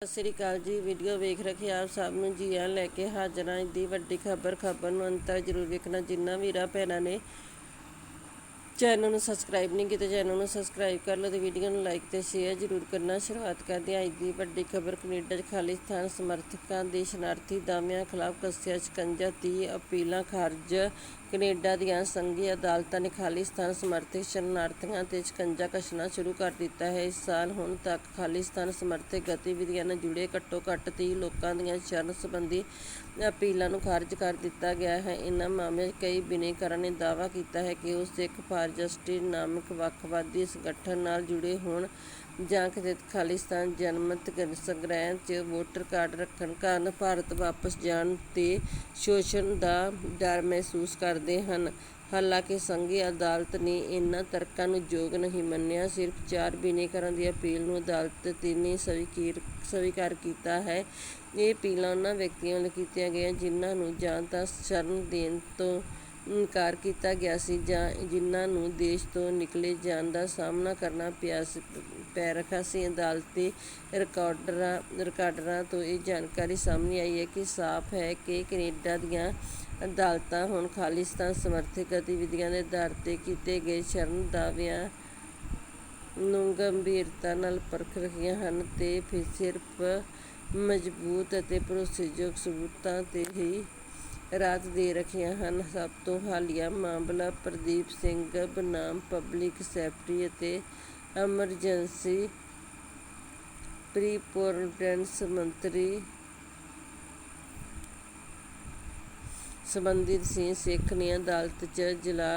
ਸਤਿ ਸ੍ਰੀ ਅਕਾਲ ਜੀ, ਵੀਡੀਓ ਵੇਖ ਰੱਖੇ ਆਪ ਸਭ ਨੂੰ ਜੀ ਆ ਲੈ ਕੇ ਹਾਜ਼ਰਾਂ। ਦੀ ਵੱਡੀ ਖਬਰ ਖਬਰ ਨੂੰ ਅੰਤ ਤੱਕ ਜਰੂਰ ਵੇਖਣਾ। ਜਿੰਨਾ ਵੀਰਾ, ਭੈਣਾਂ ਨੇ ਚੈਨਲ ਨੂੰ ਸਬਸਕ੍ਰਾਈਬ ਨਹੀਂ ਕੀਤਾ ਚੈਨਲ ਨੂੰ ਸਬਸਕ੍ਰਾਈਬ ਕਰ ਲਓ ਤੇ ਵੀਡੀਓ ਨੂੰ ਲਾਈਕ ਤੇ ਸ਼ੇਅਰ ਜਰੂਰ ਕਰਨਾ। ਸ਼ੁਰੂਆਤ ਕਰਦੇ ਹਾਂ ਅੱਜ ਦੀ ਵੱਡੀ ਖਬਰ। ਕੈਨੇਡਾ 'ਚ ਖਾਲਿਸਤਾਨ ਸਮਰਥਕਾਂ ਦੇ ਸ਼ਰਨਾਰਥੀ ਦਾਅਵਿਆਂ ਖਿਲਾਫ ਕੱਸਿਆ ਸ਼ਿਕੰਜਾ। 30 ਅਪੀਲਾਂ ਖਾਰਜ। ਕੈਨੇਡਾ ਦੀਆਂ ਸੰਘੀ ਅਦਾਲਤਾਂ ਨੇ ਖਾਲਿਸਤਾਨ ਸਮਰਥਕ ਸ਼ਰਨਾਰਥੀਆਂ ਤੇ ਸ਼ਿਕੰਜਾ ਕੱਸਣਾ ਸ਼ੁਰੂ ਕਰ ਦਿੱਤਾ ਹੈ। ਇਸ ਸਾਲ ਹੁਣ ਤੱਕ ਖਾਲਿਸਤਾਨ ਸਮਰਥਕ ਗਤੀਵਿਧੀਆਂ ਨਾਲ ਜੁੜੇ ਘੱਟੋ ਘੱਟ 30 ਲੋਕਾਂ ਦੀਆਂ ਸ਼ਰਨ ਸੰਬੰਧੀ ਅਪੀਲਾਂ ਨੂੰ ਖਾਰਜ ਕਰ ਦਿੱਤਾ ਗਿਆ ਹੈ। ਇਹਨਾਂ ਮਾਮਲਿਆਂ 'ਚ ਕਈ ਬਿਨੇਕਰਾਂ ਨੇ ਦਾਅਵਾ ਕੀਤਾ ਹੈ ਕਿ ਉਹ ਸਿੱਖ ਫਾਰ ਜਸਟਿਸ ਨਾਮਕ ਵੱਖਵਾਦੀ ਸੰਗਠਨ ਨਾਲ ਜੁੜੇ ਹੋਣ ਜਾਂ ਕਿਸੇ ਖਾਲਿਸਤਾਨ ਜਨਮਤ ਸੰਗ੍ਰਹਿ 'ਚ ਵੋਟਰ ਕਾਰਡ ਰੱਖਣ ਕਾਰਨ ਭਾਰਤ ਵਾਪਸ ਜਾਣ ਤੇ ਸ਼ੋਸ਼ਣ ਦਾ ਡਰ ਮਹਿਸੂਸ ਕਰਦੇ ਹਨ। ਹਾਲਾਂਕਿ ਸੰਘੀ ਅਦਾਲਤ ਨੇ ਇਨ੍ਹਾਂ ਤਰਕਾਂ ਨੂੰ ਯੋਗ ਨਹੀਂ ਮੰਨਿਆ, ਸਿਰਫ ਚਾਰ ਬਿਨੇਕਰਾਂ ਦੀ ਅਪੀਲ ਨੂੰ ਅਦਾਲਤ ਨੇ ਸਵੀਕਾਰ ਸਵੀਕਾਰ ਕੀਤਾ ਹੈ। ਇਹ ਅਪੀਲਾਂ ਉਹਨਾਂ ਵਿਅਕਤੀਆਂ ਵੱਲੋਂ ਕੀਤੀਆਂ ਗਈਆਂ, ਜਿਨ੍ਹਾਂ ਨੂੰ ਜਾਂ ਤਾਂ ਸ਼ਰਨ ਦੇਣ ਤੋਂ ਇਨਕਾਰ ਕੀਤਾ ਗਿਆ ਸੀ ਜਾਂ ਜਿਨ੍ਹਾਂ ਨੂੰ ਦੇਸ਼ ਤੋਂ ਨਿਕਲੇ ਜਾਣ ਦਾ ਸਾਹਮਣਾ ਕਰਨਾ ਪਿਆ ਸੀ, ਪੈ ਰਿਹਾ ਸੀ। ਅਦਾਲਤੀ ਰਿਕਾਰਡਰਾਂ ਰਿਕਾਰਡਰਾਂ ਤੋਂ ਇਹ ਜਾਣਕਾਰੀ ਸਾਹਮਣੇ ਆਈ ਹੈ ਕਿ ਸਾਫ਼ ਹੈ ਕਿ ਕੈਨੇਡਾ ਦੀਆਂ ਅਦਾਲਤਾਂ ਹੁਣ ਖਾਲਿਸਤਾਨ ਸਮਰਥਕ ਗਤੀਵਿਧੀਆਂ ਦੇ ਆਧਾਰ ਤੇ ਕੀਤੇ ਗਏ ਸ਼ਰਨ ਦਾਅਵਿਆਂ ਨੂੰ ਗੰਭੀਰਤਾ ਨਾਲ ਪਰਖ ਰਹੀਆਂ ਹਨ ਤੇ ਫਿਰ ਸਿਰਫ ਮਜ਼ਬੂਤ ਅਤੇ ਭਰੋਸੇਯੋਗ ਸਬੂਤਾਂ ਤੇ ਹੀ ਰਾਤ ਦੇ ਰੱਖੀਆਂ ਹਨ। ਸਭ ਤੋਂ ਹਾਲੀਆ ਮਾਮਲਾ, ਪ੍ਰਦੀਪ ਸਿੰਘ ਬਨਾਮ ਪਬਲਿਕ ਸੈਫਟੀ ਅਤੇ ਐਮਰਜੈਂਸੀ ਪ੍ਰੀਪੋਰਡੈਂਸ ਮੰਤਰੀ ਸੰਬੰਧਿਤ ਸੀ। ਸਿੱਖ ਨੇ ਅਦਾਲਤ 'ਚ ਜਲਾ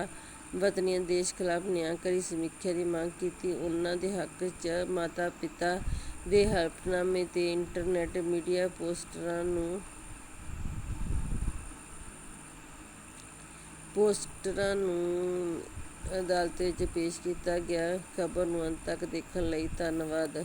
ਵਤਨੀਆਂ ਦੇਸ਼ ਖਿਲਾਫ ਨਿਆਂਕਾਰੀ ਸਮੀਖਿਆ ਦੀ ਮੰਗ ਕੀਤੀ। ਉਹਨਾਂ ਦੇ ਹੱਕ 'ਚ ਮਾਤਾ ਪਿਤਾ ਦੇ ਹਲਫਨਾਮੇ ਤੇ ਇੰਟਰਨੈਟ ਮੀਡੀਆ ਪੋਸਟਰਾਂ ਨੂੰ ਪੋਸਟਰਾਂ ਨੂੰ ਅਦਾਲਤ ਵਿੱਚ ਪੇਸ਼ ਕੀਤਾ ਗਿਆ। ਖਬਰ ਨੂੰ ਅੰਤ ਤੱਕ ਦੇਖਣ ਲਈ ਧੰਨਵਾਦ।